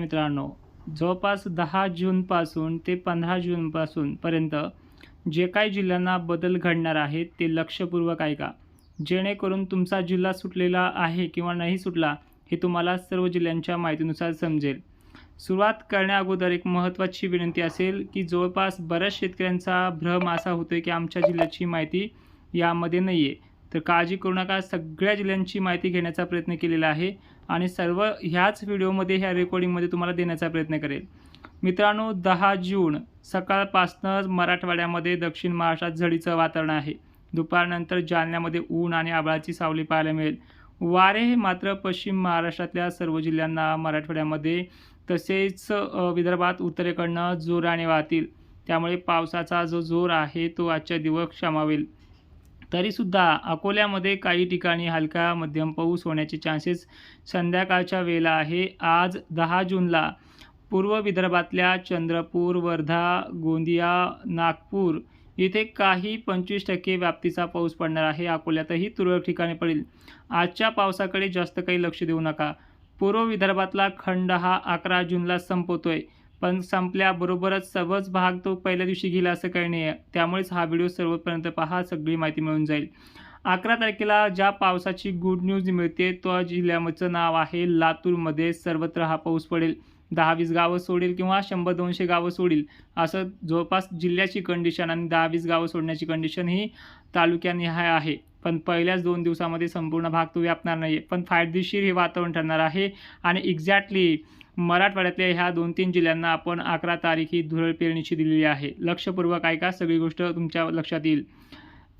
मित्रांनो जवळपास दहा जूनपासून ते पंधरा जूनपासून पर्यंत जे काही जिल्ह्यांना बदल घडणार आहेत ते लक्षपूर्वक ऐका. जेणेकरून तुमचा जिल्हा सुटलेला आहे किंवा नाही सुटला हे तुम्हाला सर्व जिल्ह्यांच्या माहितीनुसार समजेल. सुरुवात करण्याअगोदर एक महत्त्वाची विनंती असेल की जवळपास बऱ्याच शेतकऱ्यांचा भ्रम असा होतो की आमच्या जिल्ह्याची माहिती यामध्ये नाही आहे तर काळजी करू नका. सगळ्या जिल्ह्यांची माहिती घेण्याचा प्रयत्न केलेला आहे आणि सर्व ह्याच व्हिडिओमध्ये ह्या रेकॉर्डिंगमध्ये तुम्हाला देण्याचा प्रयत्न करेल. मित्रांनो दहा जून सकाळपासनंच मराठवाड्यामध्ये दक्षिण महाराष्ट्रात झडीचं वातावरण आहे. दुपारनंतर जालन्यामध्ये ऊन आणि आभाळाची सावली पाहायला मिळेल. वारे हे मात्र पश्चिम महाराष्ट्रातल्या सर्व जिल्ह्यांना मराठवाड्यामध्ये तसेच विदर्भात उत्तरेकडनं जोराने वाहतील. त्यामुळे पावसाचा जो जोर आहे तो आजच्या दिवस क्षमावेल. तरीसुद्धा अकोल्यामध्ये काही ठिकाणी हलका मध्यम पाऊस होण्याचे चान्सेस संध्याकाळच्या वेळेला आहे. आज दहा जूनला पूर्व विदर्भातल्या चंद्रपूर वर्धा गोंदिया नागपूर इथे काही पंचवीस टक्के व्याप्तीचा पाऊस पडणार आहे. अकोल्यातही तुरळक ठिकाणी पडेल. आजच्या पावसाकडे जास्त काही लक्ष देऊ नका. पूर्व विदर्भातला खंड हा अकरा जूनला संपवतोय पण संपल्याबरोबरच सर्वच भाग तो पहिल्या दिवशी गेला असं काही नाही आहे त्यामुळेच हा व्हिडिओ सर्वपर्यंत पहा सगळी माहिती मिळून जाईल. अकरा तारखेला ज्या पावसाची गुड न्यूज मिळते तो जिल्ह्याचं नाव आहे लातूरमध्ये. सर्वत्र हा पाऊस पडेल. दहा वीस गावं सोडेल किंवा शंभर दोनशे गावं सोडेल. असं जवळपास जिल्ह्याची कंडिशन आणि दहा वीस गावं सोडण्याची कंडिशन ही तालुक्यानिहाय आहे. पण पहिल्याच दोन दिवसामध्ये संपूर्ण भाग तो व्यापणार नाही आहे पण फायदेशीर हे वातावरण ठरणार आहे आणि एक्झॅक्टली मराठवाड्यातल्या ह्या दोन तीन जिल्ह्यांना आपण अकरा तारीख ही धुरळ पेरणीची दिलेली आहे. लक्षपूर्वक ऐका सगळी गोष्ट तुमच्या लक्षात येईल.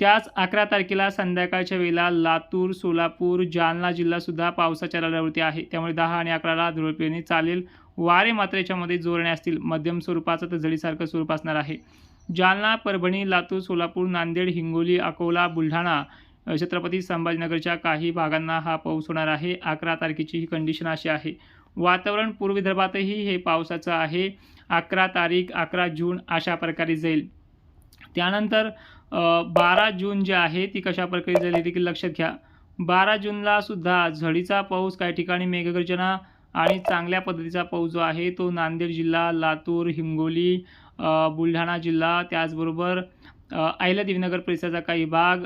त्याच अकरा तारखेला संध्याकाळच्या वेळेला लातूर सोलापूर जालना जिल्हासुद्धा पावसाच्या लढावरती आहे. त्यामुळे दहा आणि अकराला धुरळ पेरणी चालेल. वारे मात्र याच्यामध्ये जोरणे असतील. मध्यम स्वरूपाचं तर झडीसारखं स्वरूप असणार आहे. जालना परभणी लातूर सोलापूर नांदेड हिंगोली अकोला बुलढाणा छत्रपती संभाजीनगरच्या काही भागांना हा पाऊस होणार आहे. अकरा तारखेची ही कंडिशन अशी आहे. वातावरण पूर्व विदर्भातही हे पावसाचं आहे. अकरा तारीख अकरा जून अशा प्रकारे जाईल. त्यानंतर बारा जून जे आहे ती कशा प्रकारे जाईल हे देखील लक्षात घ्या. बारा जूनला सुद्धा झडीचा पाऊस काही ठिकाणी मेघगर्जना आणि चांगल्या पद्धतीचा पाऊस जो आहे तो नांदेड जिल्हा लातूर हिंगोली बुलढाणा जिल्हा त्याचबरोबर आयला देवीनगर परिसराचा काही भाग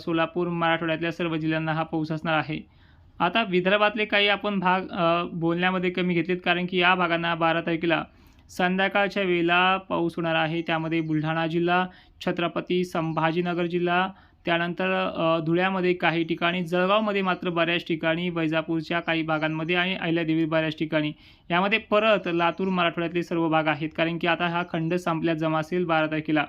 सोलापूर मराठवाड्यातल्या सर्व जिल्ह्यांना हा पाऊस असणार आहे. आता विदर्भातले काही आपण भाग बोलण्यामध्ये कमी घेतलेत कारण की या भागांना बारा तारखेला संध्याकाळच्या वेळेला पाऊस होणार आहे. त्यामध्ये बुलढाणा जिल्हा छत्रपती संभाजीनगर जिल्हा त्यानंतर धुळ्यामध्ये काही ठिकाणी जळगावमध्ये मात्र बऱ्याच ठिकाणी वैजापूरच्या काही भागांमध्ये आणि अहिल्यादेवी बऱ्याच ठिकाणी. यामध्ये परत लातूर मराठवाड्यातले सर्व भाग आहेत कारण की आता हा खंड संपल्यात जमा असेल बारा तारखेला.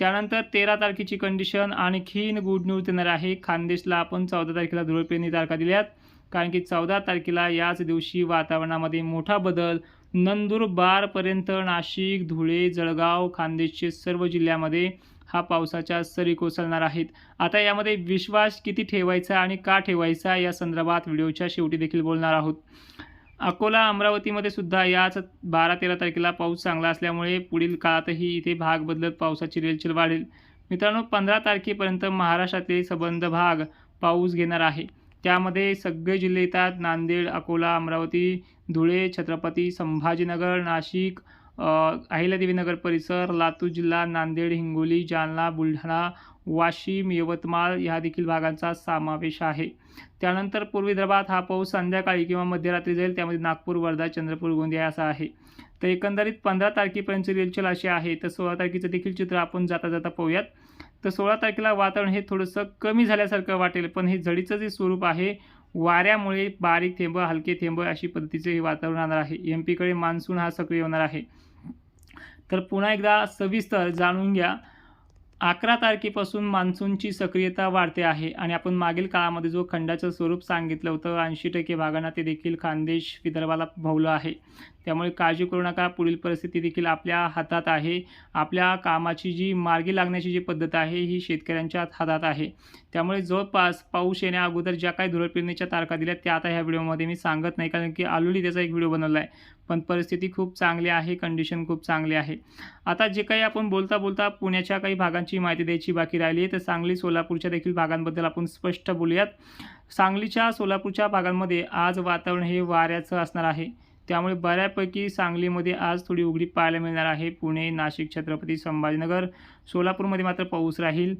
त्यानंतर तेरा तारखेची कंडिशन आणखीन गुड न्यूज देणार आहे. खानदेशला आपण चौदा तारखेला धुळपेरणी तारखा दिल्यात. कारण की चौदा तारखेला याच दिवशी वातावरणामध्ये मोठा बदल. नंदुरबारपर्यंत नाशिक धुळे जळगाव खानदेशचे सर्व जिल्ह्यामध्ये हा पावसाच्या सरी कोसळणार आहेत. आता यामध्ये विश्वास किती ठेवायचा आणि का ठेवायचा या संदर्भात व्हिडिओच्या शेवटी देखील बोलणार आहोत. अकोला अमरावतीमध्ये सुद्धा याच बारा तेरा तारखेला पाऊस चांगला असल्यामुळे पुढील काळातही इथे भाग बदलत पावसाची रेलचेल वाढेल. मित्रांनो पंधरा तारखेपर्यंत महाराष्ट्रातील सबंध भाग पाऊस घेणार आहे. त्यामध्ये सगळे जिल्हे येतात. नांदेड अकोला अमरावती धुळे छत्रपती संभाजीनगर नाशिक अहिल्यादेवीनगर परिसर लातूर जिल्हा नांदेड हिंगोली जालना बुलढाणा वाशिम यवतमाळ ह्या देखील भागांचा समावेश आहे. त्यानंतर पूर्व विदर्भात हा पाऊस संध्याकाळी किंवा मध्यरात्री जाईल त्यामध्ये नागपूर वर्धा चंद्रपूर गोंदिया असा आहे. तर एकंदरीत पंधरा तारखेपर्यंत रेलचल अशी आहे. तर सोळा तारखेचं देखील चित्र आपण जाता जाता पाहूयात. तर सोळा तारखेला वातावरण हे थोडंसं कमी झाल्यासारखं वाटेल पण हे झडीचं जे स्वरूप आहे वाऱ्यामुळे बारीक थेंब हलके थेंब अशी पद्धतीचे हे वातावरण राहणार आहे. एम पीकडे मान्सून हा सक्रिय होणार आहे. तर पुन्हा एकदा सविस्तर जाणून घ्या. अकरा तारखेपासून मान्सूनची सक्रियता वाढते आहे आणि आपण मागील काळामध्ये जो खंडाचं स्वरूप सांगितलं होतं ऐंशी टक्के भागांना ते देखील खानदेश विदर्भाला भोवलं आहे. त्यामुळे काळजी करू नका. पुढील परिस्थिती देखील आपल्या हातात आहे. आपल्या कामाची जी मार्गी लागण्याची जी पद्धत आहे ही शेतकऱ्यांच्या हातात आहे. त्यामुळे जवळपास पाऊस येण्या अगोदर ज्या काही धुरळ पेरणीच्या तारखा दिल्या त्या आता ह्या व्हिडिओमध्ये मी सांगत नाही कारण की ऑलरेडी त्याचा एक व्हिडिओ बनवला आहे पण परिस्थिती खूप चांगली आहे कंडिशन खूप चांगली आहे. आता जे काही आपण बोलता बोलता पुण्याच्या काही भागांची माहिती द्यायची बाकी राहिली आहे तर सांगली सोलापूरच्या देखील भागांबद्दल आपण स्पष्ट बोलूयात. सांगलीच्या सोलापूरच्या भागांमध्ये आज वातावरण हे वाऱ्याचं असणार आहे. त्यामुळे बऱ्यापैकी सांगलीमध्ये आज थोडी उघडीप पाहायला मिळणार आहे. पुणे नाशिक छत्रपती संभाजीनगर सोलापूरमध्ये मात्र पाऊस राहील.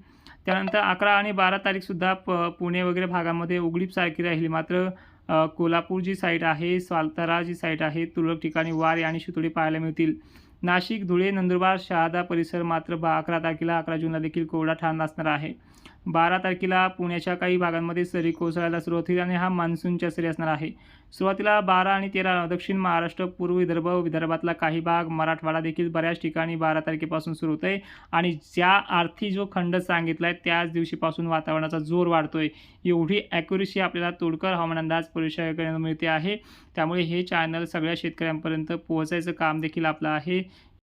त्यानंतर अकरा आणि बारा तारीखसुद्धा प पुणे वगैरे भागामध्ये उघडीप सारखी राहील. मात्र कोल्हापूर जी साईट आहे सालतारा जी साईट आहे तुरळक ठिकाणी वारे आणि शितोडे पाहायला मिळतील. नाशिक धुळे नंदुरबार शहादा परिसर मात्र बा अकरा तारखेला अकरा जूनला देखील कोरडा ठाण असणार आहे. बारा तारखेला पुण्याच्या काही भागांमध्ये सरी कोसळायला सुरुवात होईल आणि हा मान्सूनच्या सरी असणार आहे. सुरुवातीला बारा आणि तेरा दक्षिण महाराष्ट्र पूर्व विदर्भ विदर्भातला काही भाग मराठवाडा देखील बऱ्याच ठिकाणी बारा तारखेपासून सुरू होत आहे आणि ज्या अर्थी जो खंड सांगितला आहे त्याच दिवशीपासून वातावरणाचा जोर वाढतोय. एवढी ॲक्युरेसी आपल्याला तोडकर हवामान अंदाज परिषदेकडे मिळते आहे. त्यामुळे हे चॅनल सगळ्या शेतकऱ्यांपर्यंत पोहोचायचं काम देखील आपलं आहे.